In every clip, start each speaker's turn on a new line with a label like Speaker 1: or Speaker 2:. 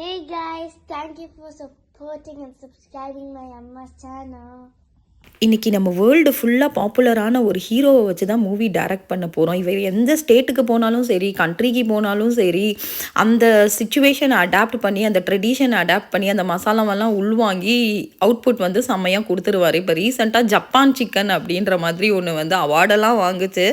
Speaker 1: Hey guys, thank you for supporting and subscribing my Amma's channel.
Speaker 2: இன்றைக்கி நம்ம world ஃபுல்லாக பாப்புலரான ஒரு ஹீரோவை வச்சு தான் மூவி டைரக்ட் பண்ண போகிறோம் இவர் எந்த ஸ்டேட்டுக்கு போனாலும் சரி கண்ட்ரிக்கு போனாலும் சரி அந்த சுச்சுவேஷனை அடாப்ட் பண்ணி அந்த ட்ரெடிஷனை அடாப்ட் பண்ணி அந்த மசாலாவெல்லாம் உள்வாங்கி அவுட்புட் வந்து செம்மையாக கொடுத்துருவார். இப்போ ரீசெண்டாக ஜப்பான் சிக்கன் அப்படின்ற மாதிரி ஒன்று வந்து அவார்டெல்லாம் வாங்குச்சு.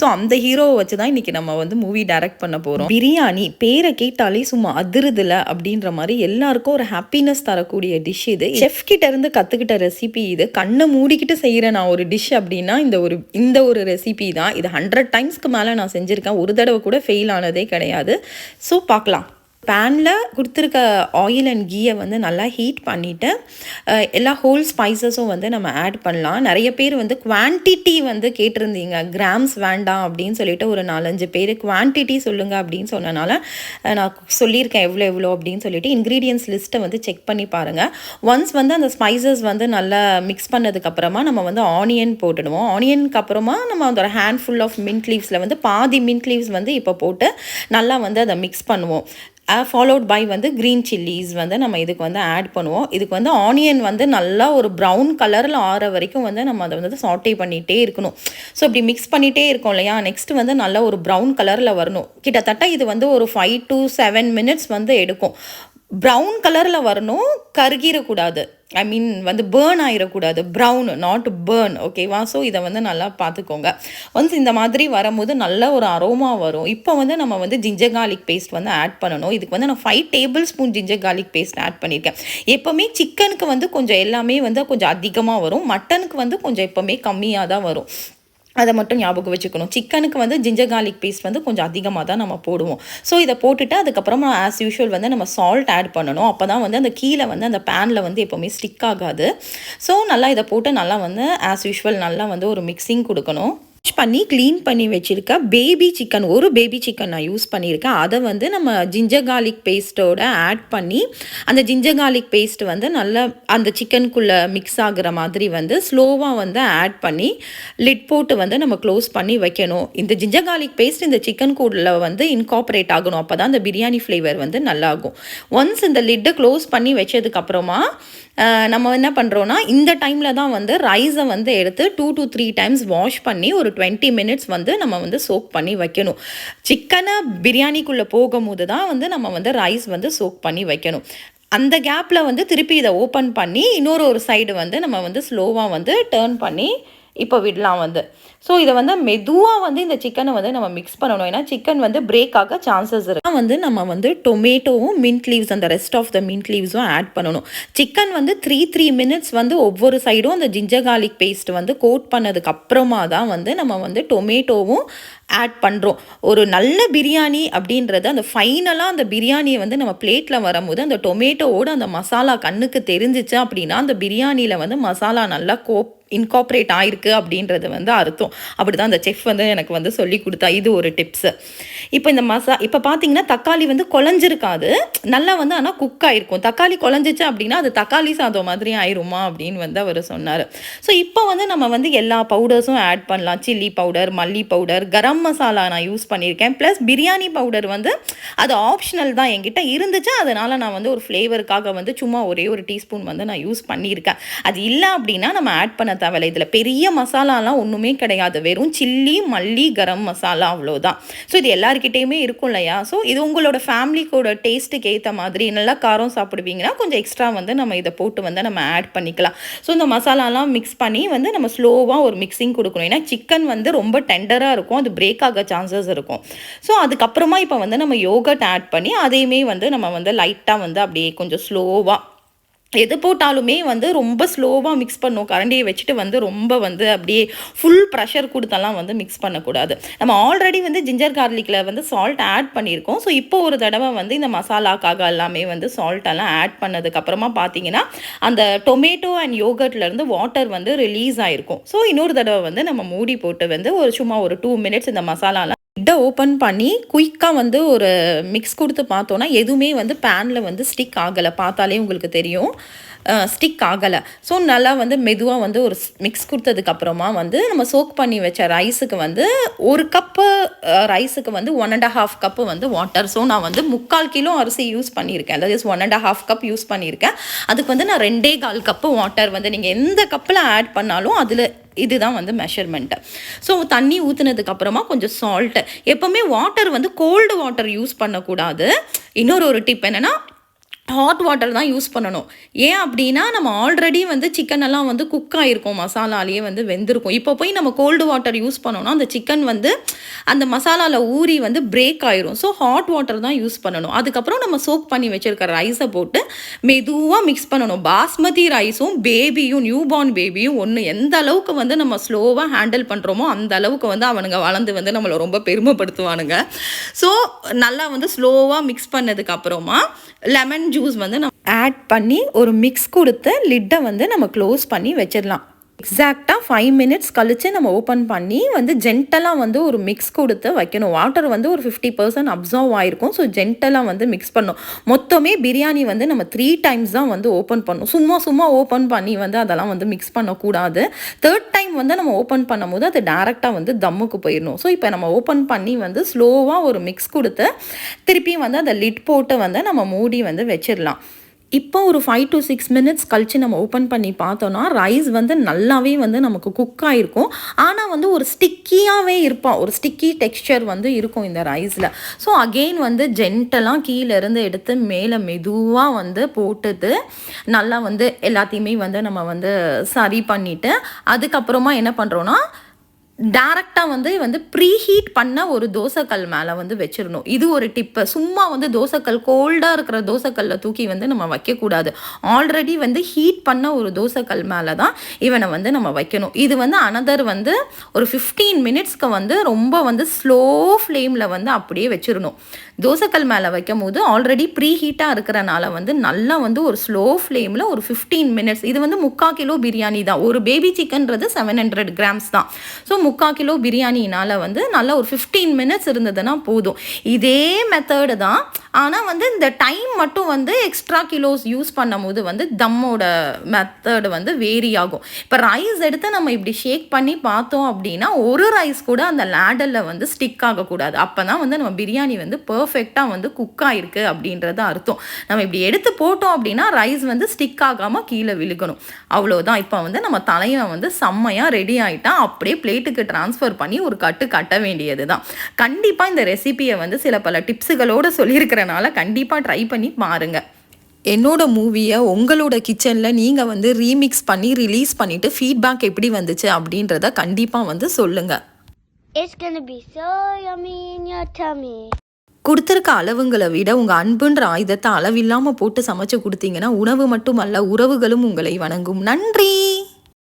Speaker 2: ஸோ அந்த ஹீரோவை வச்சு தான் இன்றைக்கி நம்ம வந்து மூவி டைரக்ட் பண்ண போகிறோம் பிரியாணி பேரை கேட்டாலே சும்மா அதிருதுல அப்படின்ற மாதிரி எல்லாருக்கும் ஒரு ஹாப்பினஸ் தரக்கூடிய டிஷ் இது. செஃப் கிட்ட இருந்து கற்றுக்கிட்ட ரெசிபி இது. கண்ணை மூடிக்கிட்டு செய்கிற நான் ஒரு டிஷ் அப்படின்னா இந்த ஒரு இந்த ஒரு ரெசிபி தான். இது ஹண்ட்ரட் டைம்ஸ்க்கு மேலே நான் செஞ்சுருக்கேன். ஒரு தடவை கூட ஃபெயில் ஆனதே கிடையாது. ஸோ பார்க்கலாம். பேனில் கொடுத்துருக்க ஆயில் அண்ட் கீயை வந்து நல்லா ஹீட் பண்ணிவிட்டு எல்லா ஹோல் ஸ்பைசஸும் வந்து நம்ம ஆட் பண்ணலாம். நிறைய பேர் வந்து குவான்டிட்டி வந்து கேட்டிருந்தீங்க. கிராம்ஸ் வேண்டாம் அப்படின்னு சொல்லிட்டு ஒரு நாலஞ்சு பேர் குவான்டிட்டி சொல்லுங்கள் அப்படின்னு சொன்னனால நான் சொல்லியிருக்கேன் எவ்வளோ எவ்வளோ அப்படின்னு சொல்லிட்டு இன்க்ரீடியன்ஸ் லிஸ்ட்டை வந்து செக் பண்ணி பாருங்கள் ஒன்ஸ் வந்து அந்த ஸ்பைசஸ் வந்து நல்லா மிக்ஸ் பண்ணதுக்கப்புறமா நம்ம வந்து ஆனியன் போட்டுடுவோம். ஆனியனுக்கு அப்புறமா நம்ம அந்த ஒரு ஹேண்ட் ஃபுல் ஆஃப் மின்ட் லீவ்ஸில் வந்து பாதி மின்ட் லீவ்ஸ் வந்து இப்போ போட்டு நல்லா வந்து அதை மிக்ஸ் பண்ணுவோம். ஃபாலோட் பை வந்து க்ரீன் சில்லிஸ் வந்து நம்ம இதுக்கு வந்து ஆட் பண்ணுவோம். இதுக்கு வந்து ஆனியன் வந்து நல்லா ஒரு ப்ரௌன் கலரில் ஆற வரைக்கும் வந்து நம்ம அதை வந்து சாட்டே பண்ணிகிட்டே இருக்கணும். ஸோ இப்படி மிக்ஸ் பண்ணிகிட்டே இருக்கோம் இல்லையா? நெக்ஸ்ட் வந்து நல்லா ஒரு ப்ரௌன் கலரில் வரணும். கிட்டத்தட்ட இது வந்து ஒரு ஃபைவ் டு செவன் மினிட்ஸ் வந்து எடுக்கும். ப்ரௌன் கலரில் வரணும் கருகிடக்கூடாது ஐ மீன் வந்து பேர்ன் ஆகிடக்கூடாது ப்ரௌன் நாட் பேர்ன் ஓகேவா ஸோ இதை வந்து நல்லா பார்த்துக்கோங்க. ஒன்ஸ் இந்த மாதிரி வரும்போது நல்ல ஒரு அரோமா வரும். இப்போ வந்து நம்ம வந்து ஜிஞ்சர் கார்லிக் பேஸ்ட் வந்து ஆட் பண்ணணும். இதுக்கு வந்து நான் five tablespoon ginger garlic paste add பண்ணியிருக்கேன். எப்போவுமே சிக்கனுக்கு வந்து கொஞ்சம் எல்லாமே வந்து கொஞ்சம் அதிகமாக வரும். மட்டனுக்கு வந்து கொஞ்சம் எப்போவுமே கம்மியாக தான் வரும். அதை மட்டும் ஞாபகம் வச்சுக்கணும். சிக்கனுக்கு வந்து ஜிஞ்சர் கார்லிக் பேஸ்ட் வந்து கொஞ்சம் அதிகமாக தான் நம்ம போடுவோம். ஸோ இதை போட்டுட்டு அதுக்கப்புறமா ஆஸ் யூஷுவல் வந்து நம்ம சால்ட் ஆட் பண்ணணும். அப்போ தான் வந்து அந்த கீழே வந்து அந்த பேனில் வந்து எப்போவுமே ஸ்டிக் ஆகாது. ஸோ நல்லா இதை போட்டு நல்லா வந்து ஆஸ் யூஷுவல் நல்லா வந்து ஒரு மிக்சிங் கொடுக்கணும். பண்ணி க்ளீன் பண்ணி வச்சுருக்க பேபி சிக்கன் ஒரு பேபி சிக்கன் நான் யூஸ் பண்ணியிருக்கேன் அதை வந்து நம்ம ஜிஞ்சர் கார்லிக் பேஸ்ட்டோட ஆட் பண்ணி அந்த ஜிஞ்சர் கார்லிக் பேஸ்ட் வந்து நல்லா அந்த சிக்கனுக்குள்ளே மிக்ஸ் ஆகுற மாதிரி வந்து ஸ்லோவாக வந்து ஆட் பண்ணி லிட் போட்டு வந்து நம்ம க்ளோஸ் பண்ணி வைக்கணும். இந்த ஜிஞ்சர் கார்லிக் பேஸ்ட் இந்த சிக்கன் கூடில் வந்து இன்கார்பரேட் ஆகணும். அப்போ தான் அந்த பிரியாணி ஃப்ளேவர் வந்து நல்லாகும். ஒன்ஸ் இந்த லிட்டை க்ளோஸ் பண்ணி வச்சதுக்கப்புறமா நம்ம என்ன பண்ணுறோன்னா இந்த டைமில் தான் வந்து ரைஸை வந்து எடுத்து two to three times wash பண்ணி ஒரு டுவெண்ட்டி மினிட்ஸ் வந்து நம்ம வந்து சோக் பண்ணி வைக்கணும். சிக்கனை பிரியாணிக்குள்ளே போகும்போது தான் வந்து நம்ம வந்து ரைஸ் வந்து சோக் பண்ணி வைக்கணும். அந்த கேப்பில் வந்து திருப்பி இதை ஓப்பன் பண்ணி இன்னொரு ஒரு சைடு வந்து நம்ம வந்து ஸ்லோவாக வந்து டேர்ன் பண்ணி இப்போ விடலாம் வந்து. ஸோ இதை வந்து மெதுவாக வந்து இந்த சிக்கனை வந்து நம்ம மிக்ஸ் பண்ணணும். ஏன்னா சிக்கன் வந்து பிரேக் ஆக சான்சஸ் இருக்கு. வந்து நம்ம வந்து டொமேட்டோவும் மின்ட் லீவ்ஸ் அந்த ரெஸ்ட் ஆஃப் த மின்ட் லீவ்ஸும் ஆட் பண்ணணும். சிக்கன் வந்து த்ரீ த்ரீ மினிட்ஸ் வந்து ஒவ்வொரு சைடும் அந்த ஜிஞ்சர் கார்லிக் பேஸ்ட் வந்து கோட் பண்ணதுக்கு அப்புறமா தான் வந்து நம்ம வந்து டொமேட்டோவும் ஆட் பண்ணுறோம் ஒரு நல்ல பிரியாணி அப்படின்றது அந்த ஃபைனலாக அந்த பிரியாணியை வந்து நம்ம பிளேட்டில் வரும்போது அந்த டொமேட்டோவோட அந்த மசாலா கண்ணுக்கு தெரிஞ்சிச்சு அப்படின்னா அந்த பிரியாணியில் வந்து மசாலா நல்லா கோப் இன்கார்ப்ரேட் ஆயிருக்கு அப்படின்றது வந்து அர்த்தம். அப்படி தான் அந்த செஃப் வந்து எனக்கு வந்து சொல்லி கொடுத்தா. இது ஒரு டிப்ஸு இப்போ இந்த மசா இப்போ பார்த்தீங்கன்னா தக்காளி வந்து குழஞ்சிருக்காது. நல்லா வந்து ஆனால் குக் ஆகிருக்கும் தக்காளி குழஞ்சிச்சு அப்படின்னா அது தக்காளி சாதம் மாதிரி ஆயிருமா அப்படின்னு வந்து அவர் சொன்னார். ஸோ இப்போ வந்து நம்ம வந்து எல்லா பவுடர்ஸும் ஆட் பண்ணலாம். சில்லி பவுடர் மல்லி பவுடர் கரம் மசாலா நான் யூஸ் பண்ணியிருக்கேன். ப்ளஸ் பிரியாணி பவுடர் வந்து அது ஆப்ஷனல் தான். என்கிட்ட இருந்துச்சு. அதனால் நான் வந்து ஒரு ஃப்ளேவருக்காக வந்து சும்மா ஒரே ஒரு டீஸ்பூன் வந்து நான் யூஸ் பண்ணியிருக்கேன். அது இல்லை அப்படின்னா நம்ம ஆட் பண்ண தேவையில்ல. இதில் பெரிய மசாலாலாம் ஒன்றுமே கிடையாது. வெறும் சில்லி மல்லி கரம் மசாலா அவ்வளோதான் ஸோ இது எல்லாருக்கிட்டேயுமே இருக்கும் இல்லையா? ஸோ இது உங்களோட ஃபேமிலிக்கோட டேஸ்ட்டுக்கு ஏற்ற மாதிரி நல்லா காரம் சாப்பிடுவீங்கன்னா கொஞ்சம் எக்ஸ்ட்ரா வந்து நம்ம இதை போட்டு வந்து நம்ம ஆட் பண்ணிக்கலாம். ஸோ இந்த மசாலாலாம் மிக்ஸ் பண்ணி வந்து நம்ம ஸ்லோவாக ஒரு மிக்சிங் கொடுக்கணும். ஏன்னா சிக்கன் வந்து ரொம்ப டெண்டராக இருக்கும். அது பிரேக் ஆக சான்சஸ் இருக்கும். ஸோ அதுக்கப்புறமா இப்போ வந்து நம்ம யோகட் ஆட் பண்ணி அதையுமே வந்து நம்ம வந்து லைட்டாக வந்து அப்படியே கொஞ்சம் ஸ்லோவாக எது போட்டாலுமே வந்து ரொம்ப ஸ்லோவாக மிக்ஸ் பண்ணும். கரண்டியை வச்சுட்டு வந்து ரொம்ப வந்து அப்படியே ஃபுல் ப்ரெஷர் கொடுத்தெல்லாம் வந்து மிக்ஸ் பண்ணக்கூடாது. நம்ம ஆல்ரெடி வந்து ஜிஞ்சர் கார்லிக்கில் வந்து சால்ட் ஆட் பண்ணியிருக்கோம். ஸோ இப்போ ஒரு தடவை வந்து இந்த மசாலாக்காக எல்லாமே வந்து சால்ட்டெல்லாம் எல்லாம் ஆட் பண்ணதுக்கப்புறமா பார்த்தீங்கன்னா அந்த டொமேட்டோ அண்ட் யோகர்ட்லேருந்து வாட்டர் வந்து ரிலீஸ் ஆகிருக்கும் ஸோ இன்னொரு தடவை வந்து நம்ம மூடி போட்டு வந்து ஒரு சும்மா ஒரு டூ மினிட்ஸ் இந்த மசாலாலாம் லிட்டை ஓப்பன் பண்ணி குயிக்காக வந்து ஒரு மிக்ஸ் கொடுத்து பார்த்தோன்னா எதுவுமே வந்து பேனில் வந்து ஸ்டிக் ஆகலை. பார்த்தாலே உங்களுக்கு தெரியும். ஸ்டிக் ஆகலை. ஸோ நல்லா வந்து மெதுவாக வந்து ஒரு மிக்ஸ் கொடுத்ததுக்கப்புறமா வந்து நம்ம சோக் பண்ணி வச்ச ரைஸுக்கு வந்து ஒரு கப்பு ரைஸுக்கு வந்து ஒன் அண்ட் ஹாஃப் கப்பு வந்து வாட்டர் ஸோ நான் வந்து முக்கால் கிலோ அரிசி யூஸ் பண்ணியிருக்கேன். அதாவது one and half cup use பண்ணியிருக்கேன். அதுக்கு வந்து நான் ரெண்டே கால் கப்பு வாட்டர் வந்து நீங்கள் எந்த கப்பில் ஆட் பண்ணாலும் அதில் இதுதான் வந்து மெஷர்மெண்ட்டு ஸோ தண்ணி ஊற்றுனதுக்கப்புறமா கொஞ்சம் சால்ட்டு எப்போவுமே வாட்டர் வந்து கோல்டு வாட்டர் யூஸ் பண்ணக்கூடாது. இன்னொரு ஒரு டிப் என்னென்னா ஹாட் வாட்டர் தான் யூஸ் பண்ணணும். ஏன் அப்படின்னா நம்ம ஆல்ரெடி வந்து சிக்கன் எல்லாம் வந்து குக் ஆகிருக்கும் மசாலாலேயே வந்து வெந்திருக்கும். இப்போ போய் நம்ம கோல்டு வாட்டர் யூஸ் பண்ணோம்னா அந்த சிக்கன் வந்து அந்த மசாலாவில் ஊறி வந்து பிரேக் ஆயிரும். ஸோ ஹாட் வாட்டர் தான் யூஸ் பண்ணணும். அதுக்கப்புறம் நம்ம சோக் பண்ணி வச்சுருக்க ரைஸை போட்டு மெதுவாக மிக்ஸ் பண்ணணும். பாஸ்மதி ரைஸும் பேபியும் நியூபார்ன் பேபியும் ஒன்று எந்த அளவுக்கு வந்து நம்ம ஸ்லோவாக ஹேண்டில் பண்ணுறோமோ அந்த அளவுக்கு வந்து அவனுங்க வளர்ந்து வந்து நம்மளை ரொம்ப பெருமைப்படுத்துவானுங்க. ஸோ நல்லா வந்து ஸ்லோவாக மிக்ஸ் பண்ணதுக்கப்புறமா லெமன் ஜூஸ் வந்து நம்ம ஆட் பண்ணி ஒரு மிக்ஸ் கொடுத்து லிட்டை வந்து நம்ம க்ளோஸ் பண்ணி வச்சிடலாம். எக்ஸாக்டாக ஃபைவ் மினிட்ஸ் கழித்து நம்ம ஓப்பன் பண்ணி வந்து ஜென்டலாக வந்து ஒரு மிக்ஸ் கொடுத்து வைக்கணும். வாட்டர் வந்து ஒரு ஃபிஃப்டி பர்சன்ட் அப்சர்வ் ஆகிருக்கும் ஸோ ஜென்டலாக வந்து மிக்ஸ் பண்ணும் மொத்தமே பிரியாணி வந்து நம்ம த்ரீ டைம்ஸ் தான் வந்து ஓப்பன் பண்ணும் சும்மா சும்மா ஓப்பன் பண்ணி வந்து அதெல்லாம் வந்து மிக்ஸ் பண்ணக்கூடாது. தேர்ட் டைம் வந்து நம்ம ஓப்பன் பண்ணும்போது அது டேரெக்டாக வந்து தம்முக்கு போயிடணும். ஸோ இப்போ நம்ம ஓப்பன் பண்ணி வந்து ஸ்லோவாக ஒரு மிக்ஸ் கொடுத்து திருப்பியும் வந்து அந்த லிட் போட்டு வந்து நம்ம மூடி வந்து வச்சிடலாம். இப்போ ஒரு ஃபைவ் டு சிக்ஸ் மினிட்ஸ் கழித்து நம்ம ஓப்பன் பண்ணி பார்த்தோன்னா ரைஸ் வந்து நல்லாவே வந்து நமக்கு குக் ஆகிருக்கும் ஆனால் வந்து ஒரு ஸ்டிக்கியாகவே இருப்பான் ஒரு ஸ்டிக்கி டெக்ஸ்சர் வந்து இருக்கும் இந்த ரைஸில் ஸோ அகெயின் வந்து ஜென்டலாக கீழேருந்து எடுத்து மேலே மெதுவாக வந்து போட்டுட்டு நல்லா வந்து எல்லாத்தையுமே வந்து நம்ம வந்து சரி பண்ணிவிட்டு அதுக்கப்புறமா என்ன பண்ணுறோன்னா டேரெக்டாக வந்து வந்து ப்ரீ ஹீட் பண்ண ஒரு தோசைக்கல் மேலே வந்து வச்சிடணும். இது ஒரு டிப்பு சும்மா வந்து தோசைக்கல் கோல்டாக இருக்கிற தோசைக்கல்ல தூக்கி வந்து நம்ம வைக்கக்கூடாது. ஆல்ரெடி வந்து ஹீட் பண்ண ஒரு தோசைக்கல் மேலே தான் இவனை வந்து நம்ம வைக்கணும். இது வந்து அனதர் வந்து ஒரு ஃபிஃப்டீன் மினிட்ஸ்க்கு வந்து ரொம்ப வந்து ஸ்லோ ஃப்ளேமில் வந்து அப்படியே வச்சிடணும். தோசைக்கல் மேலே வைக்கும் போது ஆல்ரெடி ப்ரீ ஹீட்டாக இருக்கிறனால வந்து நல்லா வந்து ஒரு ஸ்லோ ஃப்ளேமில் ஒரு ஃபிஃப்டீன் மினிட்ஸ் இது வந்து முக்கால் கிலோ பிரியாணி தான். ஒரு பேபி சிக்கன்றது செவன் ஹண்ட்ரட் கிராம்ஸ் தான். ஸோ முக்கால் கிலோ பிரியாணினால் வந்து நல்லா ஒரு ஃபிஃப்டீன் மினிட்ஸ் இருந்ததுன்னா போதும். இதே மெத்தடு தான் ஆனால் வந்து இந்த டைம் மட்டும் வந்து எக்ஸ்ட்ரா கிலோஸ் யூஸ் பண்ணும்போது வந்து தம்மோட மெத்தடு வந்து வேரி ஆகும். இப்போ ரைஸ் எடுத்து நம்ம இப்படி ஷேக் பண்ணி பார்த்தோம் அப்படின்னா ஒரு ரைஸ் கூட அந்த லேடலில் வந்து ஸ்டிக் ஆகக்கூடாது. அப்போ தான் வந்து நம்ம பிரியாணி வந்து பர்ஃபெக்டாக வந்து குக் ஆகிருக்கு அப்படின்றது அர்த்தம். நம்ம இப்படி எடுத்து போட்டோம் அப்படின்னா ரைஸ் வந்து ஸ்டிக் ஆகாமல் கீழே விழுகணும். அவ்வளோதான் இப்போ வந்து நம்ம தலைவன் வந்து செம்மையாக ரெடி ஆகிட்டா அப்படியே பிளேட்டுக்கு ட்ரான்ஸ்ஃபர் பண்ணி ஒரு கட்டு கட்ட வேண்டியது தான் கண்டிப்பாக இந்த ரெசிபியை வந்து சில பல டிப்ஸுகளோடு சொல்லியிருக்கிறனால கண்டிப்பாக ட்ரை பண்ணி பாருங்கள் என்னோட மூவியை உங்களோட கிச்சனில் நீங்கள் வந்து ரீமிக்ஸ் பண்ணி ரிலீஸ் பண்ணிவிட்டு ஃபீட்பேக் எப்படி வந்துச்சு அப்படின்றத கண்டிப்பாக வந்து சொல்லுங்கள்
Speaker 1: It's gonna be so yummy in your tummy.
Speaker 2: கொடுத்துருக்க அளவுங்களை விட உங்கள் அன்புன்ற ஆயுதத்தை அளவில்லாமல் போட்டு சமைச்சு கொடுத்தீங்கன்னா உணவு மட்டுமல்ல உறவுகளும் உங்களை வணங்கும். நன்றி!